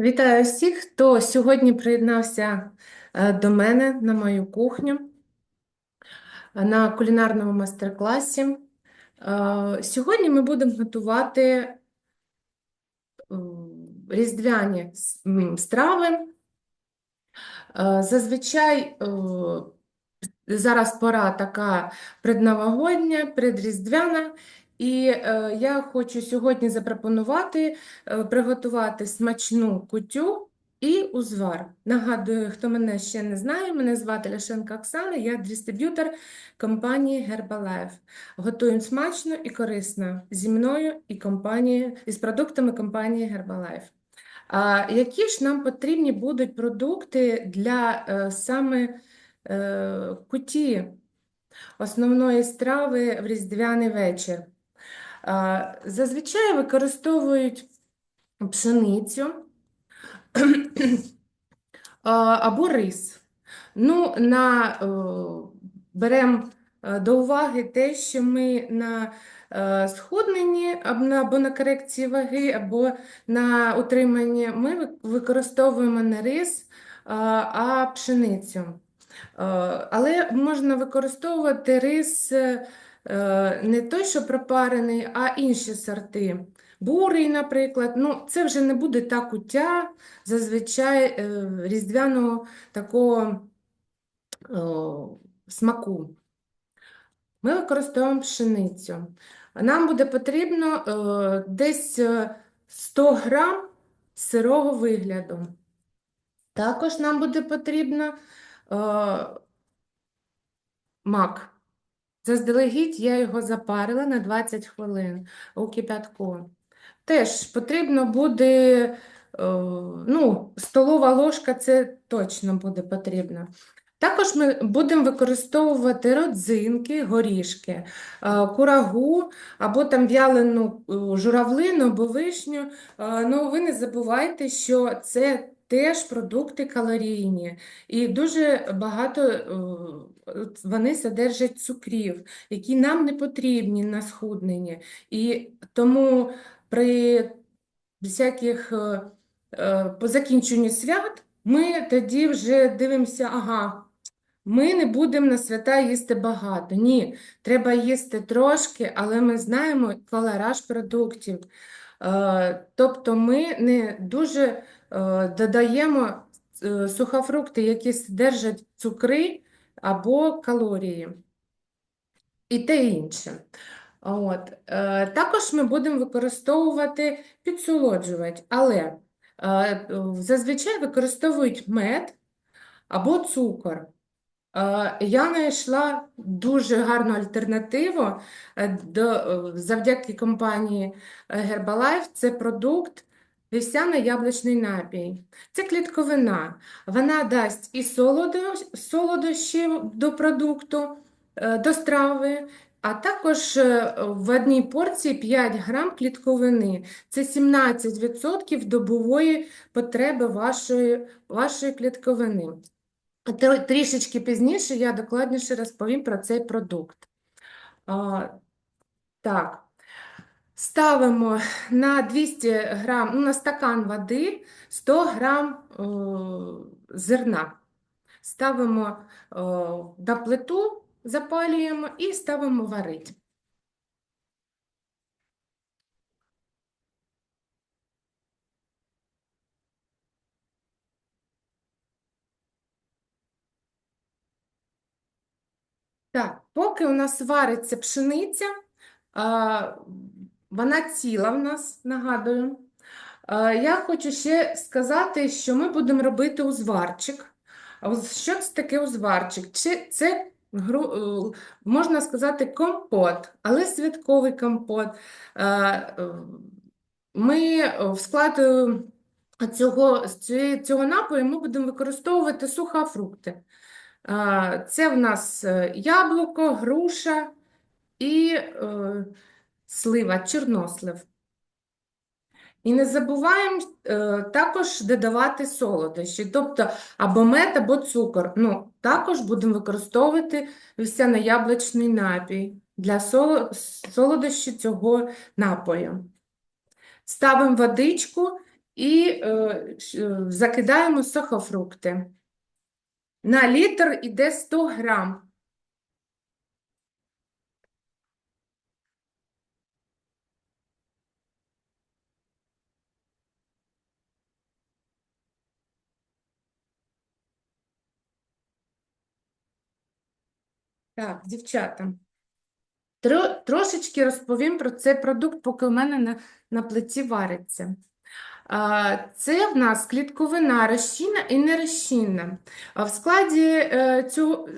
Вітаю всіх, хто сьогодні приєднався е, до мене на мою кухню е, на кулінарному майстер-класі. Е, Сьогодні ми будемо готувати різдвяні страви. Зазвичай зараз пора така предновогодня, предріздвяна, і е, я хочу сьогодні запропонувати е, приготувати смачну кутю і узвар. Нагадую, хто мене ще не знає, мене звати Ляшенко Оксана, я дистриб'ютор компанії Herbalife. Готуємо смачно і корисно зі мною і компанією, і з продуктами компанії Herbalife. А які ж нам потрібні будуть продукти для е, саме е, куті основної страви в різдвяний вечір? А, Зазвичай використовують пшеницю або рис. Ну, на, беремо до уваги те, що ми на е, схудненні або на, корекції ваги, або на утриманні ми використовуємо не рис, а, пшеницю. Е, Але можна використовувати рис е, не той, що пропарений, а інші сорти. Бурий, наприклад. Ну, це вже не буде та куття, зазвичай е, різдвяного такого о, смаку. Ми використовуємо пшеницю. Нам буде потрібно е, десь е, 100 грам сирого вигляду. Також нам буде потрібно е, мак. Заздалегідь я його запарила на 20 хвилин у кипятку. Теж потрібно буде, е, ну, столова ложка це точно буде потрібно. Також ми будемо використовувати родзинки, горішки, е, курагу або там в'ялену е, журавлину або вишню. Ну, ви не забувайте, що це теж продукти калорійні, і дуже багато вони содержать цукрів, які нам не потрібні на схудненні. І тому при всяких е, е, по закінченню свят ми тоді вже дивимося, ага. Ми не будемо на свята їсти багато. Ні, треба їсти трошки, але ми знаємо колораж продуктів. Е, Тобто ми не дуже додаємо сухофрукти, які содержать цукри або калорії. І те інше. От. Е, Також ми будемо використовувати підсолоджувач, але е, зазвичай використовують мед або цукор. Е, Я знайшла дуже гарну альтернативу до, завдяки компанії Herbalife. Це продукт вівсяно-яблучний напій. Це клітковина. Вона дасть і солодощі до продукту, е, до страви, а також е, в одній порції 5 грам клітковини. Це 17% добової потреби вашої, вашої клітковини. Трішечки пізніше я докладніше розповім про цей продукт. Так, ставимо на 200 грам, ну, на стакан води 100 грам е, зерна. Ставимо е, на плиту, запалюємо і ставимо варити. Так, поки у нас вариться пшениця, вона ціла в нас, нагадую. Я хочу ще сказати, що ми будемо робити узварчик. Що це таке узварчик? Чи це е, можна сказати компот, але святковий компот. Е, Ми е, в склад е, цього, цього напою ми будемо використовувати сухофрукти. Це в нас е, яблуко, груша і е, слива, чорнослив. І не забуваємо е, також додавати солодощі, тобто або мед, або цукор. Ну, також будемо використовувати вівсяно-яблучний напій для соло- солодощі цього напою. Ставимо водичку і е, е, закидаємо сухофрукти. На літр іде 100 грам. Так, дівчата. Тро, трошечки розповім про цей продукт, поки у мене на, на плиті вариться. Це в нас клітковина розчинна і нерозчинна. В складі е, цього,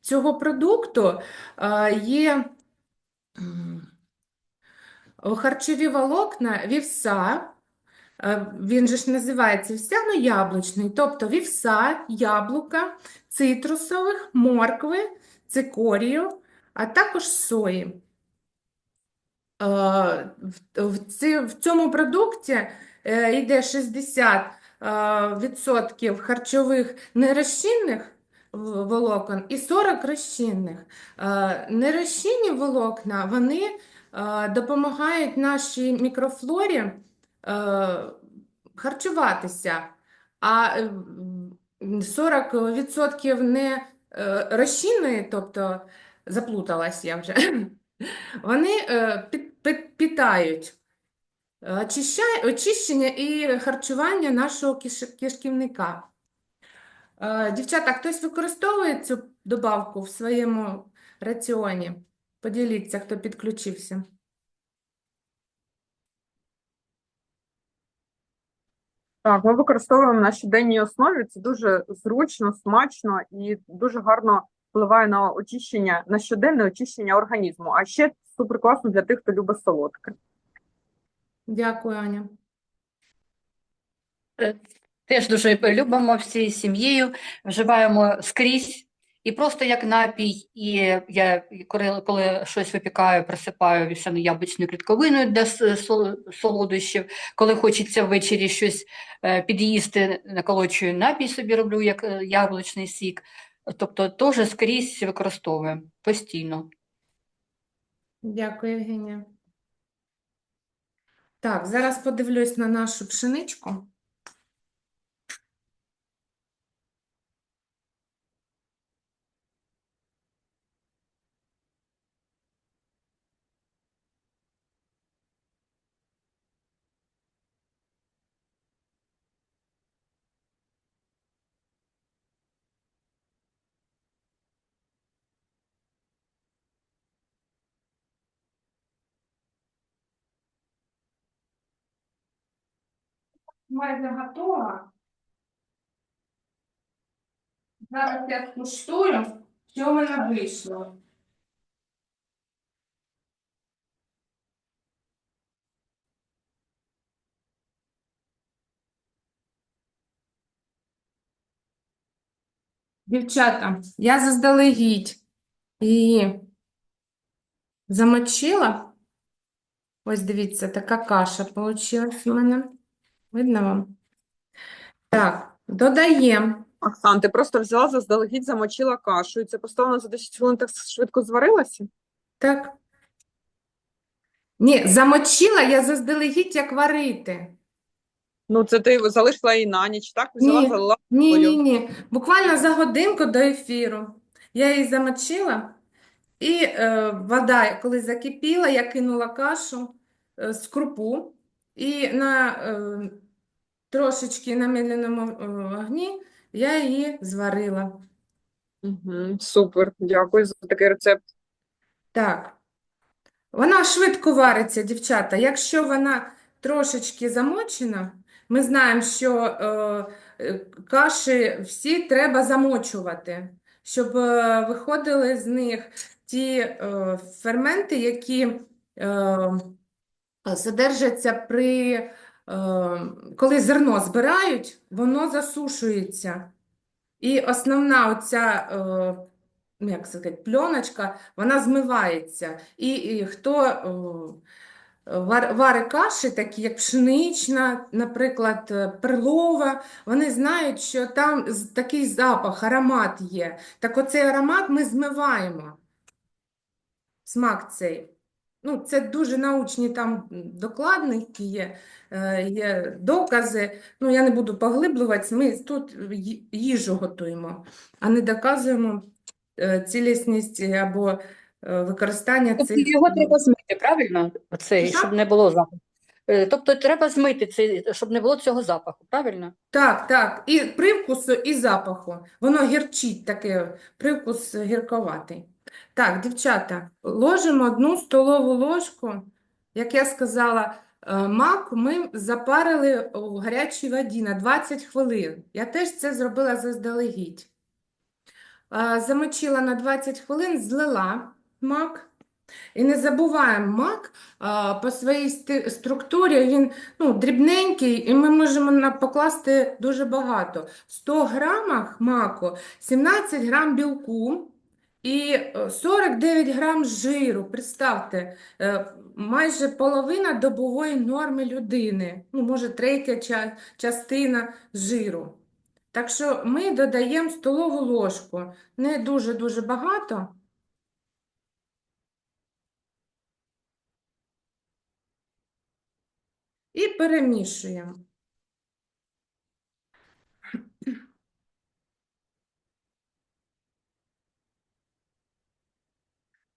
цього продукту є харчові волокна вівса, він же ж називається вівсяно-яблучний, тобто вівса, яблука, цитрусових, моркви, цикорію, а також сої. Е, В, цьому продукті е, йде 60 е, відсотків харчових нерозчинних волокон і 40 розчинних. Нерозчинні волокна вони допомагають нашій мікрофлорі харчуватися, а е, 40% не розчинної, тобто заплуталась я вже. Вони е, питають е, очищення і харчування нашого киш- кишківника. Е, Дівчата, хтось використовує цю добавку в своєму раціоні? Поділіться, хто підключився. Так, ми використовуємо на щоденній основі. Це дуже зручно, смачно і дуже гарно впливає на очищення, на щоденне очищення організму. А ще супер класно для тих, хто любить солодке. Дякую, Аня. Е, Теж дуже любимо всією сім'єю, вживаємо скрізь. І просто як напій, і я коли, коли щось випікаю, присипаю вівсяно-яблучною клітковиною для солодощів. Коли хочеться ввечері щось е, під'їсти, наколочую напій собі роблю, як е, яблучний сік. Тобто теж скрізь використовуємо постійно. Дякую, Євгенія. Так, зараз подивлюсь на нашу пшеничку. Майже готова. Зараз я скуштую, що в мене вийшло. Дівчата, я заздалегідь її замочила. Ось дивіться, така каша вийшла в мене. Видно вам? Так, додаємо. Оксан, ти просто взяла заздалегідь, замочила кашу, і це поставила за 10 хвилин так швидко зварилася? Так. Ні, замочила я заздалегідь, як варити. Ну, це ти залишила її на ніч, так? Взяла, Ні. залила Ні, водою. ні, ні. Буквально за годинку до ефіру. Я її замочила, і е, вода, коли закипіла, я кинула кашу е, з крупу і на е, трошечки на медленому е, вогні я її зварила. Угу, супер, дякую за такий рецепт. Так. Вона швидко вариться, дівчата. Якщо вона трошечки замочена, ми знаємо, що е, е, каші всі треба замочувати, щоб е, виходили з них ті е, ферменти, які е, содержаться при, коли зерно збирають, воно засушується. І основна оця, е, ну, як сказати, пленочка, вона змивається. І, і хто е, вар, варить каші, такі як пшенична, наприклад, е, перлова, вони знають, що там такий запах, аромат є. Так оцей аромат ми змиваємо. Смак цей. Ну, це дуже научні там докладники є, е, є докази. Ну, я не буду поглиблюватись. Ми тут їжу готуємо, а не доказуємо е, цілісність або е, використання Тобто цих. його треба змити, правильно? Оцей, щоб не було запаху. Тобто треба змити цей, щоб не було цього запаху, правильно? Так, так, і привкусу, і запаху. Воно гірчить таке, привкус гірковатий. Так, дівчата, ложимо одну столову ложку, як я сказала, е, мак ми запарили у гарячій воді на 20 хвилин. Я теж це зробила заздалегідь. Е, Замочила на 20 хвилин, злила мак. І не забуваємо, мак по своїй структурі він ну, дрібненький, і ми можемо покласти дуже багато. В 100 грамах маку 17 грам білку і е, 49 грам жиру. Представте, е, майже половина добової норми людини, ну, може, третя частина жиру. Так що ми додаємо столову ложку, не дуже-дуже багато. І перемішуємо.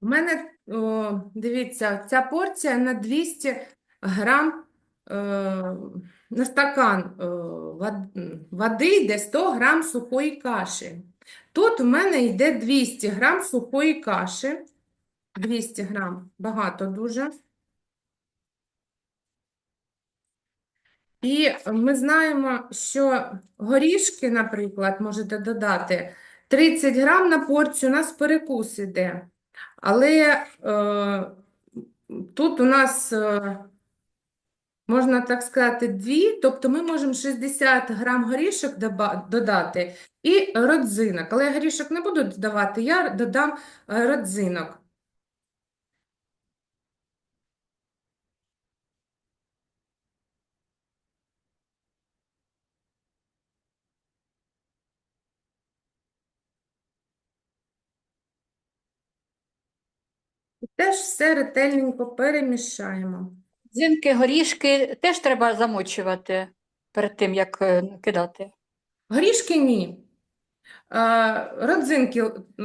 У мене, о, дивіться, ця порція на 200 грам е, на стакан е, води йде 100 грам сухої каші. Тут у мене йде 200 грам сухої каші. 200 грам, багато дуже. І ми знаємо, що горішки, наприклад, можете додати 30 грам на порцію, у нас перекус іде. Але е, тут у нас, е, можна так сказати, дві, тобто ми можемо 60 грам горішок додати і родзинок. Але я горішок не буду додавати, я додам е, родзинок. Теж все ретельненько перемішаємо. Дзинки, горішки теж треба замочувати перед тим, як е, кидати. Горішки ні. Родзинки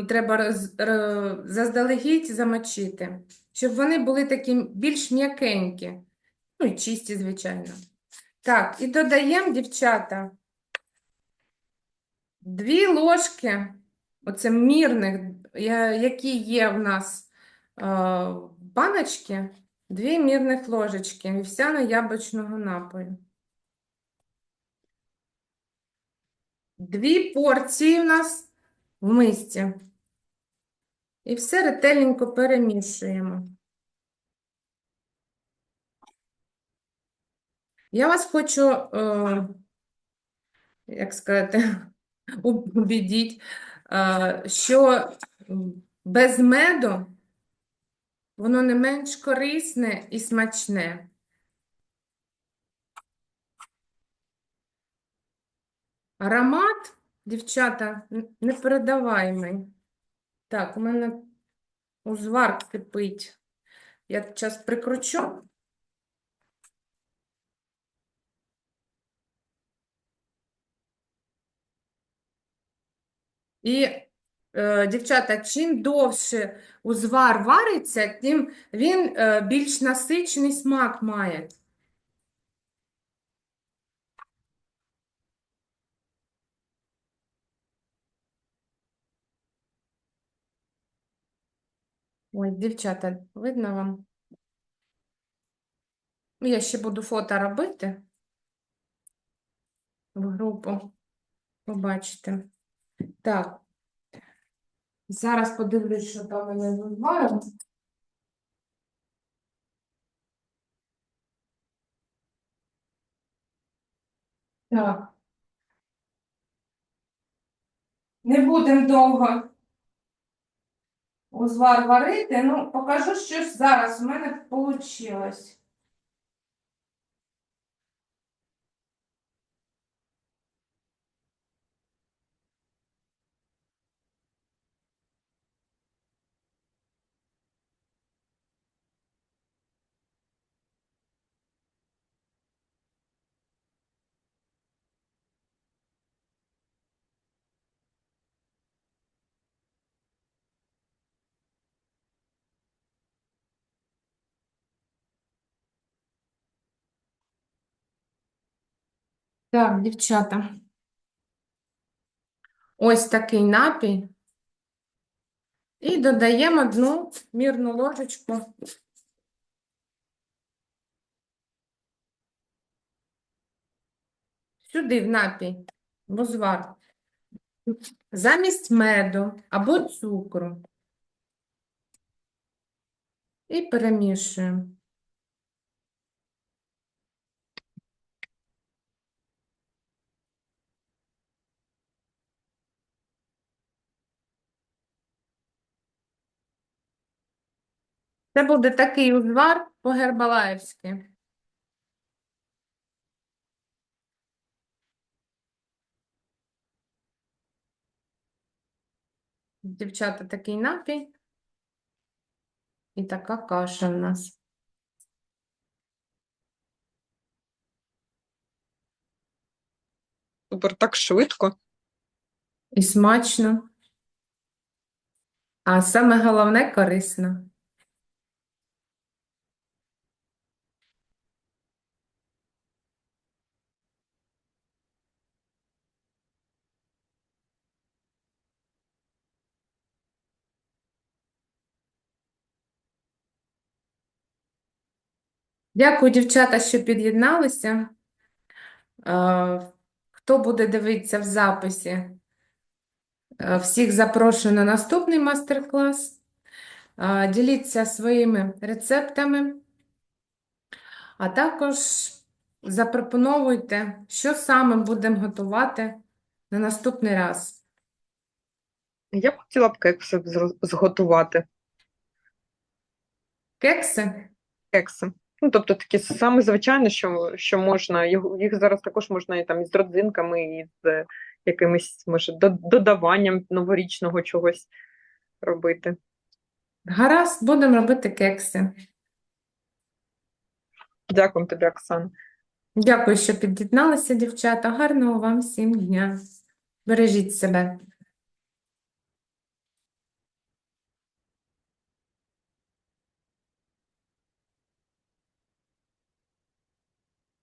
треба роз- заздалегідь замочити, щоб вони були такі більш м'якенькі. Ну і чисті, звичайно. Так, і додаємо, дівчата, дві ложки, оце мірних, які є в нас а, в баночці, дві мірних ложечки вівсяно-яблучного напою. Дві порції в нас в мисці. І все ретельненько перемішуємо. Я вас хочу, е, як сказати, убедіть, е, що без меду воно не менш корисне і смачне. Аромат, дівчата, непередаваємий. Так, у мене узвар кипить. Я зараз прикручу. І, дівчата, чим довше узвар вариться, тим він е, більш насичений смак має. Ой, дівчата, видно вам? Я ще буду фото робити в групу. Побачите. Так. Зараз подивлюсь, що там у мене узваром. Так. Не будемо довго узвар варити. Ну, покажу, що зараз у мене вийшло. Так, дівчата. Ось такий напій. І додаємо одну мірну ложечку. Сюди в напій, в узвар. Замість меду або цукру. І перемішуємо. Це буде такий узвар по-гербалаївськи. Дівчата, такий напій. І така каша в нас. Супер, так швидко. І смачно. А саме головне корисно. Дякую, дівчата, що під'єдналися. Е, Хто буде дивитися в записі, е, всіх запрошую на наступний мастер-клас. Е, Діліться своїми рецептами, а також запропоновуйте, що саме будемо готувати на наступний раз. Я б хотіла б кекси зготувати. Кекси? Кекси. Ну, тобто такі саме звичайне, що, що можна. Їх, їх зараз також можна і там із родзинками, і з якимось, може, додаванням новорічного чогось робити. Гаразд, будемо робити кекси. Дякую тобі, Оксана. Дякую, що під'єдналися, дівчата. Гарного вам всім дня. Бережіть себе.